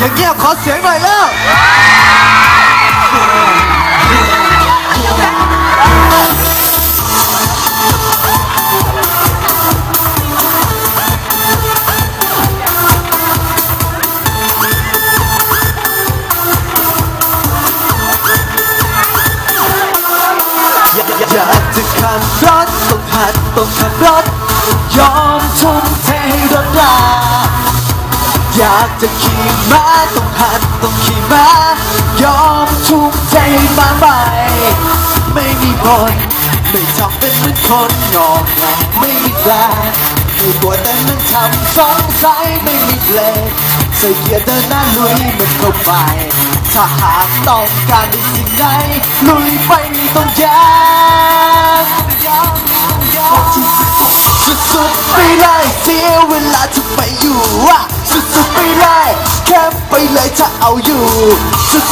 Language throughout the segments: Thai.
อย่างเงี้ยขอเสียงหน่อยแล้วอยากจะขับรถต้องหัดต้องขับรถยอมทุ่มเทให้รถราอยากจะขี่ ไม่มีบนไม่ทำเป็นเหมือนคนงอกแงไม่มีแรงอยู่ตัวแต่มันทำสงสัยไม่มีเลงใส่เกียร์เดินหน้าลุยมันเข้าไป ถ้าหากต้องการได้สิ่งไหนลุยไปไม่ต้องยาก สุดๆไปเลยเสียเวลาจะไปอยู่อะสุดๆไปเลยแค่ไปเลยถ้าเอาอยู่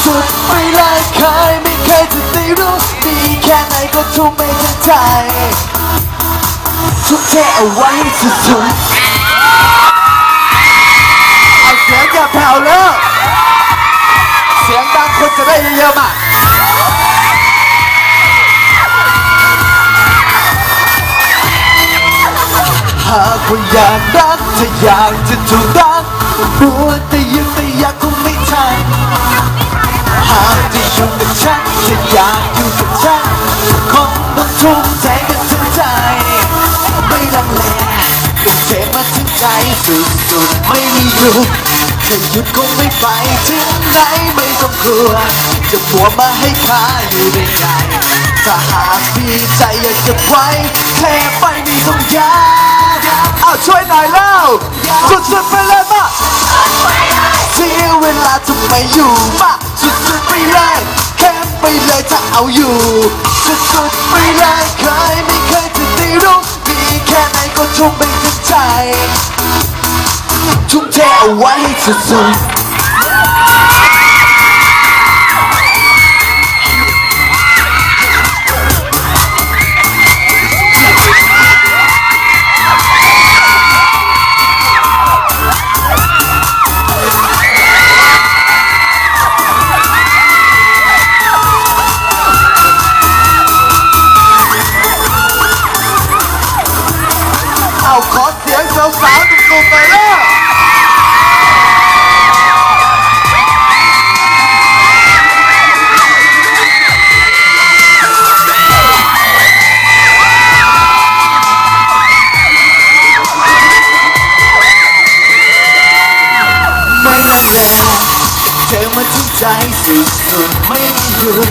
สุดๆไปเลยเคยไม่เคยจะได้รู้ดีแค่ไหนก็ทุ่มไม่ทันใจทุ่มเทเอาไว้สุดๆเอาเสียงอย่าแผ่วเลยเสียงดังคนจะได้เยอะๆมา ว่าอยากรักถ้าอยากจะถูกรักบัวแต่ยังแต่อยากคงไม่ทันหากจะอยู่กับฉันจะอยากอยู่กับฉันคงต้องทุ่มใจกันทั้งใจ ไม่ลังเลต้องเทมาถึงใจสุดๆไม่มีหยุดถ้าหยุดคงไม่ไปถึงไหนไม่ต้องกลัว จะบัวมาให้ข้าอยู่ในใจถ้าหากมีใจอยากจะไว้แค่ไปไม่ต้องยาก เอาช่วยหน่อยแล้วสุดๆไปเลยมาเสียเวลาทำไมอยู่มาสุดๆไปเลยแค่ไปเลยถ้าเอาอยู่สุดๆไปเลยเคยไม่เคยจะได้รู้มีแค่ไหนก็ทุ่มไปทั้งใจทุ่มเทเอาไว้ให้สุดๆ ขอเสียงสาวๆหนุ่มๆหน่อยเร็วไม่ลังเลเธอมาถึงใจสุดๆไม่หยุด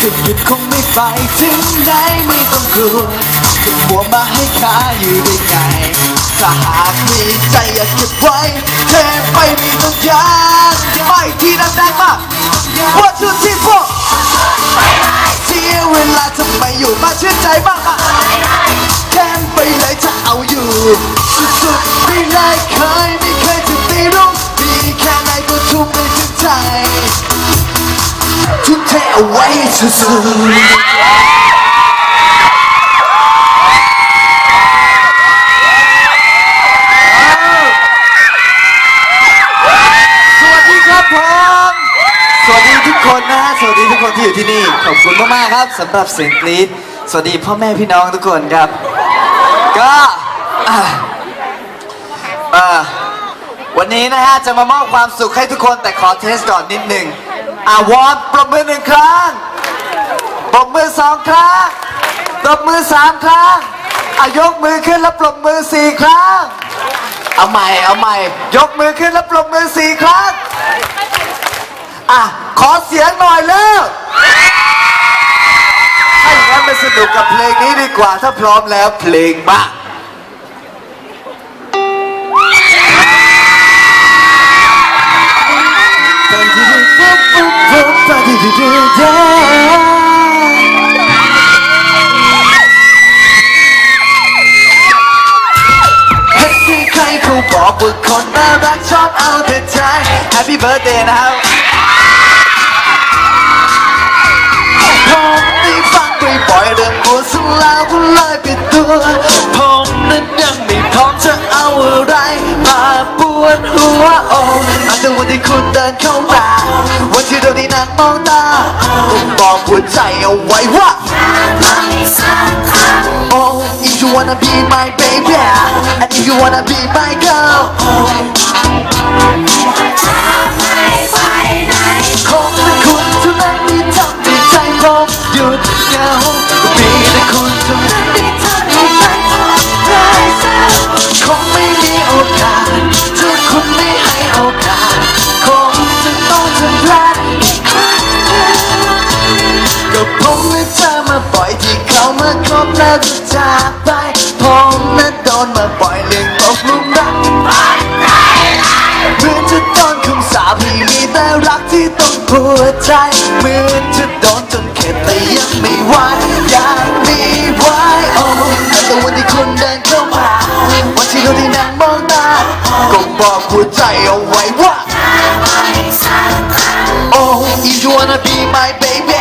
จะหยุดคงไม่ไปถึงไหนไม่ต้องกลัว จะหัวมาให้ข้าอยู่ได้ไงถ้าหากมีใจอยากเก็บไว้เธอไปไม่ต้องยากไปที่ดังๆมา One two three four เสียเวลาทำไมอยู่มาเชื่อใจบ้างมาแค่ไปเลยถ้าเอาอยู่ สุดๆไปเลยเคยไม่เคยจะได้รู้มีแค่ไหนก็ทุ่มไปถึงใจทุ่มเทเอาไว้สุดๆ อยู่ที่นี่ขอบคุณมากๆครับสำหรับเสียงกรี๊ดสวัสดีพ่อแม่พี่น้องทุกคนครับ ก็อะอะวันนี้นะฮะจะมามอบความสุขให้ทุกคนแต่ขอเทสก่อนนิดหนึ่งอะวอนปรบมือหนึ่งครั้งปรบมือสองครั้งปรบมือสามครั้งอะยกมือขึ้นแล้วปรบมือสี่ครั้ง เอาใหม่เอาใหม่ ยกมือขึ้นแล้วปรบมือสี่ครั้ง อะ ขอเสียงหน่อยเร็วถ้าอย่างนั้นไปสนุกกับเพลงนี้ดีกว่า ถ้าพร้อมแล้วเพลงมาเห็นที่ใครเขาบอกว่าคนน่ารักชอบเอาแต่ใจ Happy birthday นะครับ สลาวก็เลยปิดตัว ผมนั้นยังไม่พร้อมจะเอาอะไรมาปวดหัวโอ้อันเดอร์วันที่คคุณเดินเข้ามาวันที่เราได้นั่งมองตาผมบอกหัวใจเอาไว้ว่า Oh if you wanna be my baby and if you wanna be my girl คงเป็นคุณเท่านั้นที่ทำให้ใจผมหยุด คบแล้วก็จากไปผมนั้นโดนมาปล่อยเรื่องตกหลุมรักเหมือนจะโดนคำสาปให้มีแต่รักที่ต้องปวดใจเหมือนจะโดนจนเข็ดแต่ยังไม่ไหวยังมีไว้โอ้แต่วันที่คุณเดินเข้ามาวันที่เราได้นั่งมองตาก็บอกหัวใจเอาไว้ว่า Oh if you wanna be my baby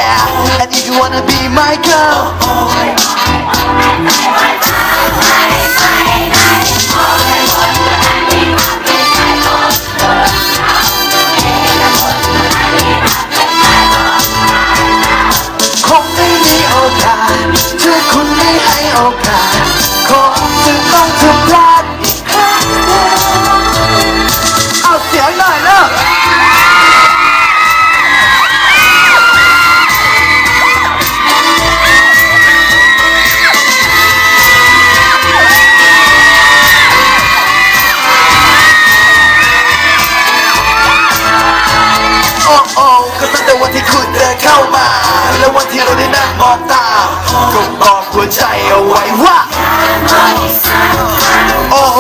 and if you wanna be my girl อ้โอ้ก็ตั้งแต่วันที่คุณเดินเข้ามา แล้ววันที่เราได้นั่งมองตาก็บอกหัวใจเอาไว้ว่า โอ้โอ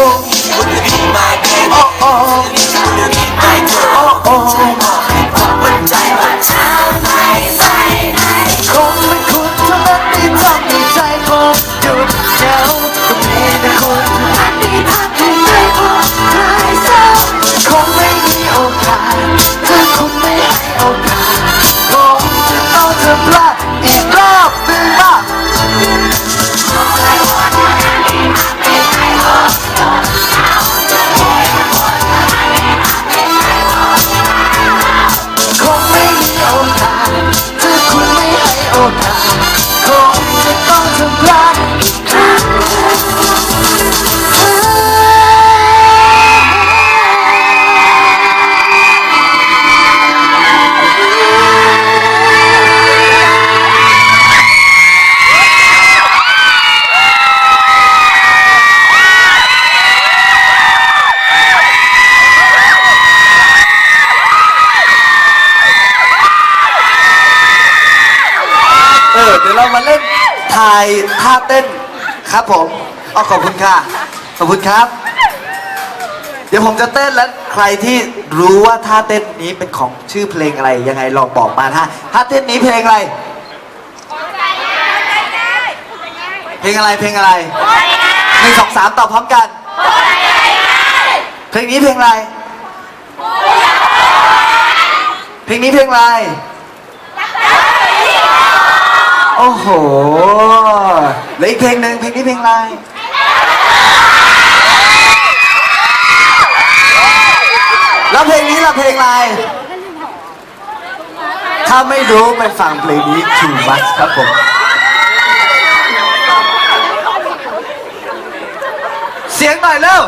ดี๋ยวเรามาเล่นทายท่าเต้นครับผมเอาขอบคุณค่ะ ขอบคุณครับ เดี๋ยวผมจะเต้นแล้วใครที่รู้ว่าท่าเต้นนี้เป็นของชื่อเพลงอะไรยังไงลองบอกมาท่าท่าเต้นนี้เพลงอะไร เพลงอะไรเพลงอะไรหนึ่งสองสามตอบพร้อมกัน เพลงนี้เพลงอะไร เพลงนี้เพลงอะไร โอ้โหแล้วอีกเพลงหนึ่งเพลงนี้เพลงอะไรแล้วเพลงนี้ล่ะเพลงอะไรถ้าไม่รู้ไปฟังเพลงนี้ Too Much ครับผมเสียงหน่อยเร็ว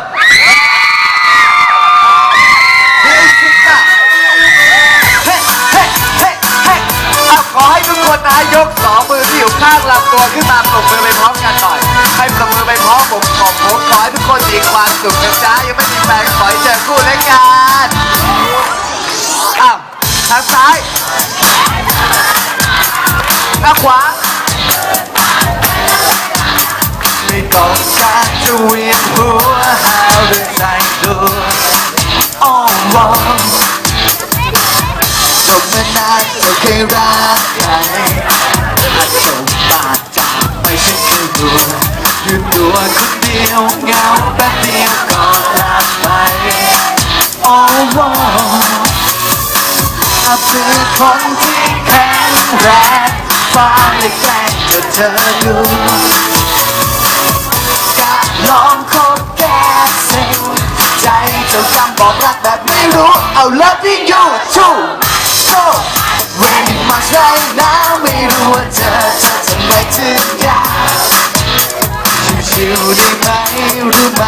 คนนะยกสองมือที่อยู่ข้างลำตัวขึ้นมาปรบมือไปพร้อมกันหน่อย ให้ปรบมือไปพร้อมผมขอบผมขอให้ทุกคนมีความสุขนะจ๊ะยังไม่มีแฟนขอให้เจอคู่และกันอ้าวทางซ้ายทางขวาไม่ต้องการจะเวียนหัวหาเรื่องใจดูอ้อมวอน จบมานานเธอเคยรักใครถ้าจบมาจากไปฉันคือตัวอยู่ตัวคนเดียวเหงาแป๊บเดียวก็ลาไปอ้อมวอนอาจเป็นคนที่แข็งแรงฟ้าเลยแกล้งจะเธอดูกะลองคบแก้เซ็งใจเจ้ากำบอกรักแบบไม่รู้เอา loving you too รู้ว่าเธอจะทำไมถึงอยากชิวๆได้ไหมรู้ไหม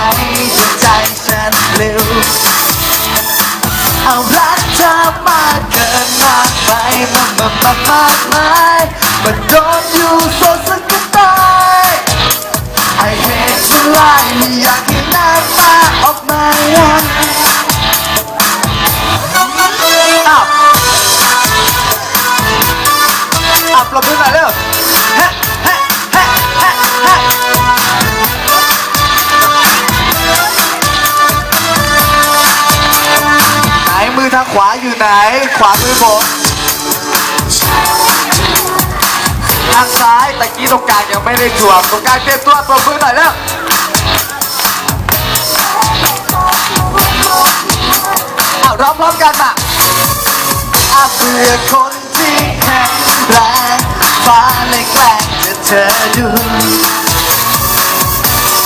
ใจฉันเร็วเอารักเธอมากเกินมากไปมากมากมากมากมายมันโดนอยู่โซสักก็ตาย I hate to lie ไม่อยากให้น้ำตาออกมา ปรบมือหน่อยเร็วฮ้เฮ้เฮ้เฮ้เฮ้ไหนมือทางขวาอยู่ไหน ขวามือผมทางซ้ายตะกี้ตรงกลางยังไม่ได้ถ่วงตรงกลางเตรียมตัวปรบมือหน่อยเร็วเอาร้องพร้อมกันมาอาเบื่อคนที่แข็งแรง ฟ้าเลยแกล้งจะเธอดู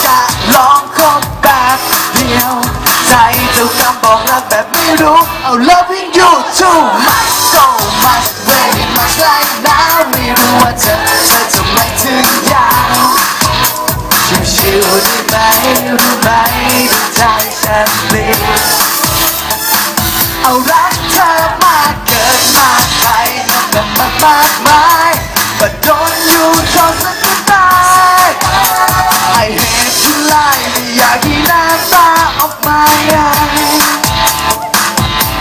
จะลองคบแบบเดียว ใจเจ้ากำบอกรักแบบไม่รู้ เอา loving you too much so much very much right now ไม่รู้ว่าเธอเธอจะไม่ถึงยาวชิวๆได้ไหมรู้ไหมดูใจฉันเปลี่ยนเอารักเธอมากเกินมากไปนับนับมากมาย มาโดนอยู่จนสักก็ตาย I hate to lie ไม่อยากให้น้ำตาออกมา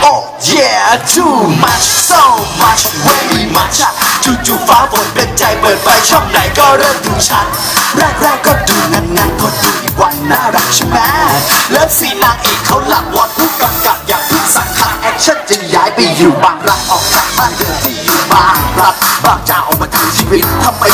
Oh yeah too much so much very much จู่ๆฟ้าฝนเป็นใจเปิดไฟช่องไหนก็เริ่มดูชัดแรกๆก็ดูงันๆพอดูอีกวันน่ารักใช่ไหมเลิฟซีนางเอกเขาหลับวอดผู้กำกับอย่างพึ่งสังขารแอคชั่นจึงย้ายไปอยู่บางรักออกจากบ้านเดิมที่อยู่บางรักบางจ้าก ม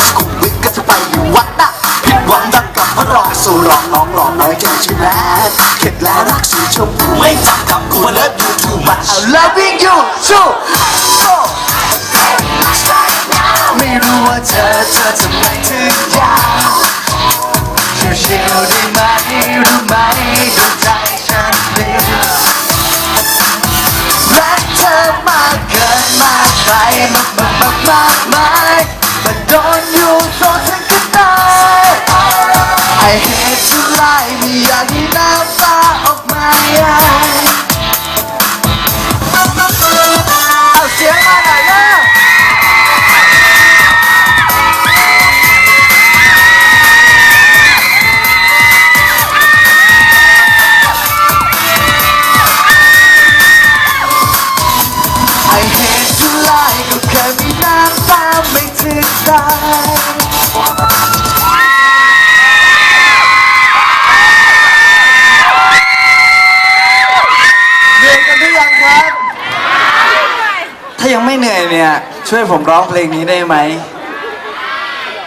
เหนื่อยเนี่ย ช่วยผมร้องเพลงนี้ได้ไหม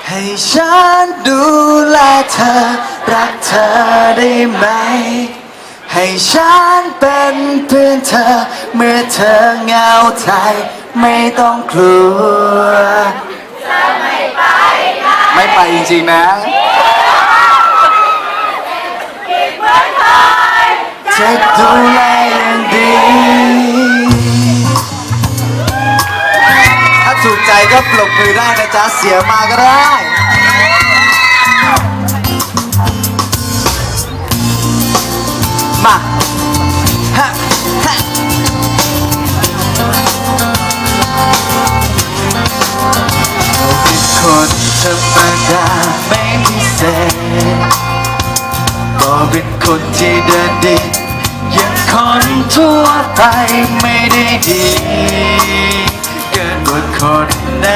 ให้ฉันดูแลเธอ รักเธอได้ไหม ให้ฉันเป็นเพื่อนเธอ เมื่อเธอเหงาใจไม่ต้องกลัว ไม่ไปจริงๆนะ จะดูแลอย่างดี ถูกใจก็ปรบมือได้นะจ๊ะ เสียมาก็ได้ มาฮะฮะเป็นคนธรรมดาไม่พิเศษก็เป็นคนที่เดินดีอย่างคนทั่วไปไม่ได้ดี คนไหน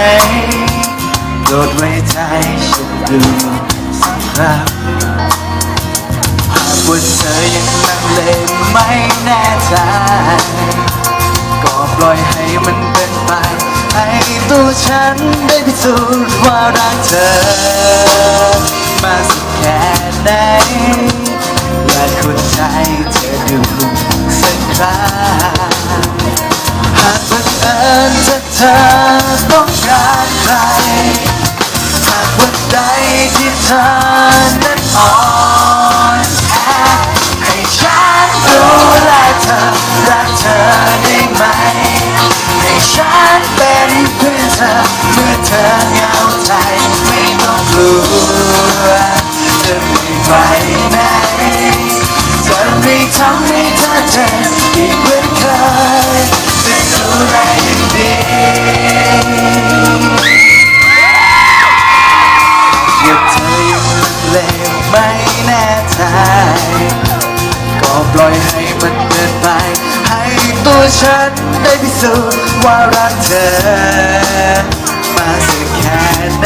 โปรดไว้ใจฉันดูสักครั้งหากว่าเธอยังลังเลไม่แน่ใจ ก็ปล่อยให้มันเป็นไป ให้ตัวฉันได้พิสูจน์ว่ารักเธอ มาสักแค่ไหนอยากคุณใจเธอดูสักครั้ง ธอต้องการใครหากวันใดที่เธอนั้นอ่อนแอให้ฉันดูแลเธอรักเธอไหม ให้ฉันเป็นเพื่อนเธอเมื่อเธอเหงาใจไม่ต้องกลัวจะไม่ไปไหนจะไม่ทำให้เธอเจ็บอีกเหมือนเคยจะดูแล อย่างดีเก็บเธอยังเลวไม่แน่ใจ ก็ปล่อยให้มันเดินไป ให้ตัวฉันได้พิสูจน์ว่ารักเธอ มาสักแค่ไหน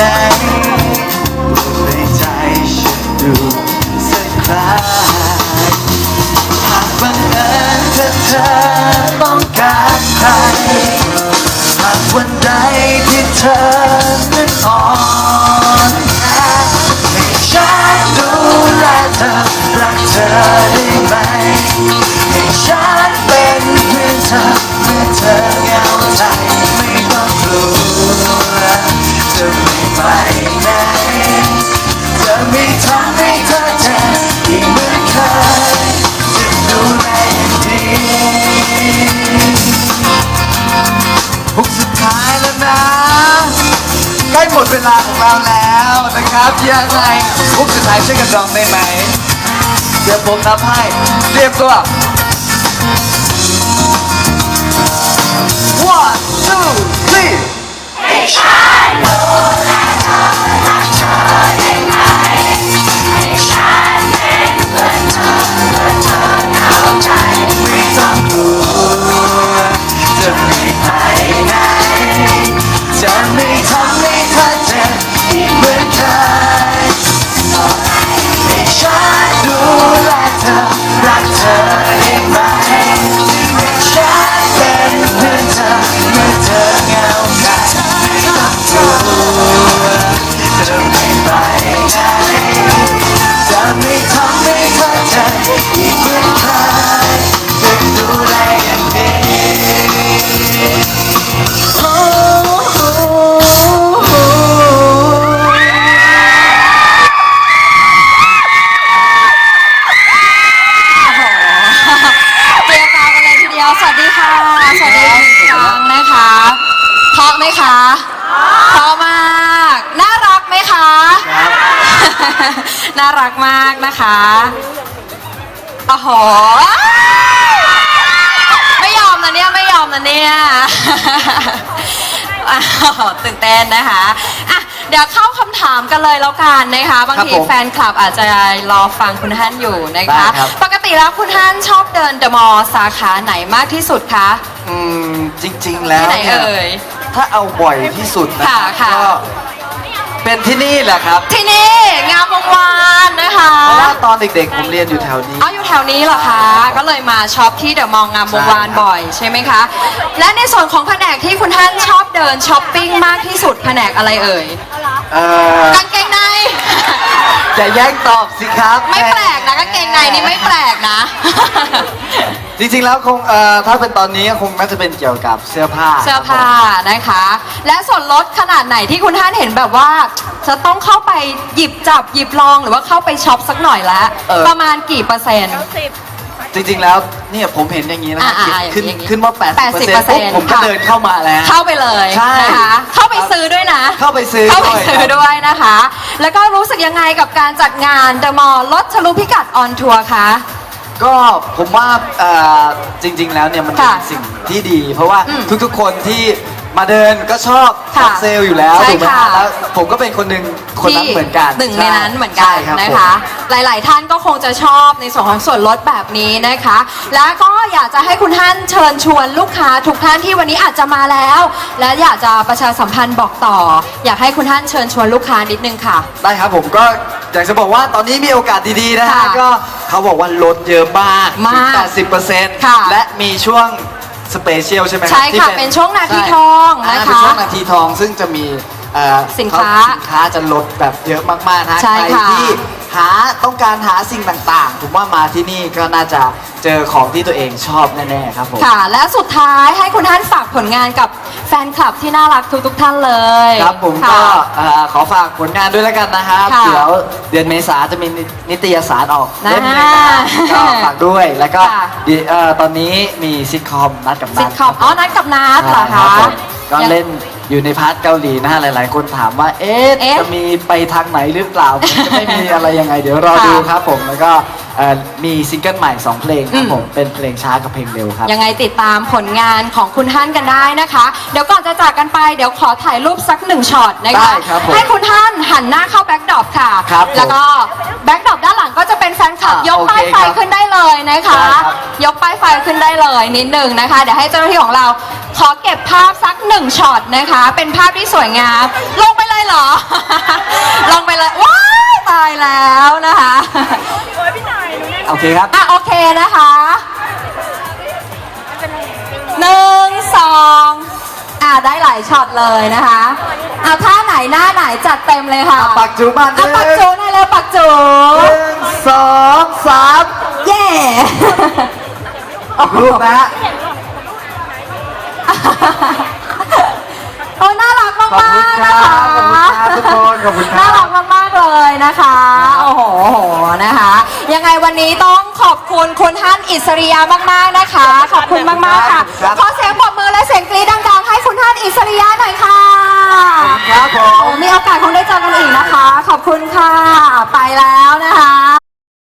ในใจฉันดูสักครั้งหากบังเอิญเธอเธอต้องการใคร วันใดที่เธอนั้นอ่อนแอให้ฉันดูแลเธอรักเธอได้ไหมให้ฉันเป็นเพื่อนเธอ เวลาของเราแล้วนะครับยังไงพุกสุดท้ายช่วยกันร้องได้ไหมเดี๋ยวผมนับให้เรียบตัว one two three ไม่ รักมากนะคะโอ้โหไม่ยอมนะเนี่ย ไม่ยอมนะเนี่ยอ้าวตื่นเต้นนะคะอะเดี๋ยวเข้าคำถามกันเลยแล้วกันนะคะ บางทีครับผมแฟนคลับอาจจะรอฟังคุณฮั่นอยู่นะคะได้ครับ ปกติแล้วคุณฮั่นชอบเดินเดอะมอลล์สาขาไหนมากที่สุดคะ อืมจริงๆแล้วที่ไหนเนี่ยเอ่ย ถ้าเอาบ่อยที่สุดนะค่ะค่ะก็ เป็นที่นี่แหละครับ ที่นี่งามวงวานนะคะ เพราะว่าตอนเด็กๆ ผมเรียนอยู่แถวนี้ เอาอยู่แถวนี้เหรอคะ ก็เลยมาช็อปที่เดอะมอลล์งามวงวานใช่ครับบ่อยใช่ไหมคะ และในส่วนของแผนกที่คุณท่านชอบเดินช้อปปิ้งมากที่สุดแผนกอะไรเอ่ยเอ่อกางเกงในอย่าแย่งตอบสิครับไม่แปลกนะกางเกงในนี่ไม่แปลกนะ จริงๆแล้วคงเอ่อถ้าเป็นตอนนี้ก็คงน่าจะเป็นเกี่ยวกับเสื้อผ้าเสื้อผ้านะคะ และส่วนลดขนาดไหนที่คุณท่านเห็นแบบว่า จะต้องเข้าไปหยิบจับหยิบลองหรือว่าเข้าไปช็อปสักหน่อยแล้วเออประมาณกี่เปอร์เซ็นต์ จริงๆแล้วเนี่ยผมเห็นอย่างนี้นะอ่าอ่าขึ้นอย่างนี้ขึ้นว่า 80% 80%ปุ๊บผมก็ค่ะ เดินเข้ามาแล้ว เข้าไปเลยใช่นะคะเข้าไปซื้อด้วยนะ เข้าไปซื้อเข้าไปด้วยซื้อครับด้วยนะคะ แล้วก็รู้สึกยังไงกับการจัดงานเดอะมอลล์ลดทะลุพิกัดออนทัวร์คะ ก็ผมว่าเอ่อจริง ๆ แล้วเนี่ยมันเป็นค่ะสิ่งที่ดี เพราะว่าอืมทุกๆคนที่ มาเดินก็ชอบค่ะช็อปเซลล์อยู่แล้วใช่ถูกไหมค่ะ แล้วผมก็เป็นคนหนึ่งคนนั้นเหมือนกันหนึ่งในนั้นเหมือนกันใช่รับนะคะหลาย ๆ ท่านก็คงจะชอบในส่วนของส่วนลดแบบนี้นะคะ แล้วก็อยากจะให้คุณท่านเชิญชวนลูกค้าทุกท่านที่วันนี้อาจจะมาแล้ว และอยากจะประชาสัมพันธ์บอกต่อ อยากให้คุณท่านเชิญชวนลูกค้านิดนึงค่ะ ได้ครับผมก็อยากจะบอกว่าตอนนี้มีโอกาสดีๆนะฮะค่ะก็เขาบอกว่าลดเยอะมากมากถึง80%ค่ะและมีช่วง สเปเชียลใช่ไหมรับใช่ค่ะที่เป็นช่วงนาทีใช่ทองนะคะาเป็นช่วงนาทีทองซึ่งจะมีเอ่อสินค้าสินค้าจะลดแบบเยอะมากๆนะใช่ใครค่ะที่หาต้องการหาสิ่งต่างๆ ผมว่ามาที่นี่ก็น่าจะ เจอของที่ตัวเองชอบแน่ๆครับผม ค่ะ และสุดท้ายให้คุณท่านฝากผลงานกับแฟนคลับที่น่ารักทุกๆท่านเลยครับผมค่ะก็เอ่อขอฝากผลงานด้วยแล้วกันนะครับ ค่ะเดี๋ยวเดือนเมษาจะมีนิตยสารออกนะเล่มหนึงนะครับก็ฝากด้วยแล้วก็ค่ะเดี๋ยวเอ่อตอนนี้มีซิทคอมนัดกับนัซิดทคอมอ๋อนัดกับนัดเหรอครัคะบผมก็เล่นอยู่ในพาร์ทเกาหลีนะฮะ หลายๆ คนถามว่า เอ๊ะ เอ๊ะจะมีไปทางไหนหรือเปล่าผมจะไม่มีอะไรยังไง เดี๋ยวรอค่ะดูครับผม แล้วก็ เอ่อมีซิงเกิลใหม่ 2 เพลงครัอืบมผม เป็นเพลงช้ากับเพลงเร็วครับ ยังไงติดตามผลงานของคุณท่านกันได้นะคะ เดี๋ยวก่อนจะจากกันไปเดี๋ยวขอถ่ายรูปสักหนึ่งช็อตนะคะได้ครับผมให้คุณท่านหันหน้าเข้าแบ็คดรอปค่ะ ครับผมแล้วก็แบ็คดรอปด้านหลังก็จะเป็นแฟนคลับอะยกป้ายโอเคไฟครับขึ้นได้เลยนะคะ ได้ครับ ยกป้ายไฟขึ้นได้เลยนิดหนึ่งนะคะ เดี๋ยวให้เจ้าหน้าที่ของเราขอเก็บภาพสักหนึ่งช็อตนะคะ เป็นภาพที่สวยงาม ลงไปเลยเหรอ ลงไปเลยว้ายตายแล้วนะคะ โอ เคครับ อะโอเคนะคะหนึ่งสองอะได้หลายช็อตเลยนะคะอะท่าไหนหน้าไหนจัดเต็มเลยค่ะอะปักจูบ้านอะปักจูหน่อยเลยปักจูหนึ่งสองสามเย่รูปนะฮะ โอ้ยน่ารัก มากขอบคุณๆครันะบคะขอบคุณครับทุกคน ขอบคุณครับน่ารักมากๆเลยนะคะโอ้โหโอ้โหนะคะ ยังไงวันนี้ต้องขอบคุณคุณท่านอิสริยามากๆนะคะ ขอบคุณมากๆค่ะ ครับ ขอเสียงปรบมือและเสียงกรี๊ดดังๆให้คุณท่านอิสริยะหน่อยค่ะ ครับผม มีโอกาสคงได้เจอกันอีกนะคะ ขอบคุณค่ะ ไปแล้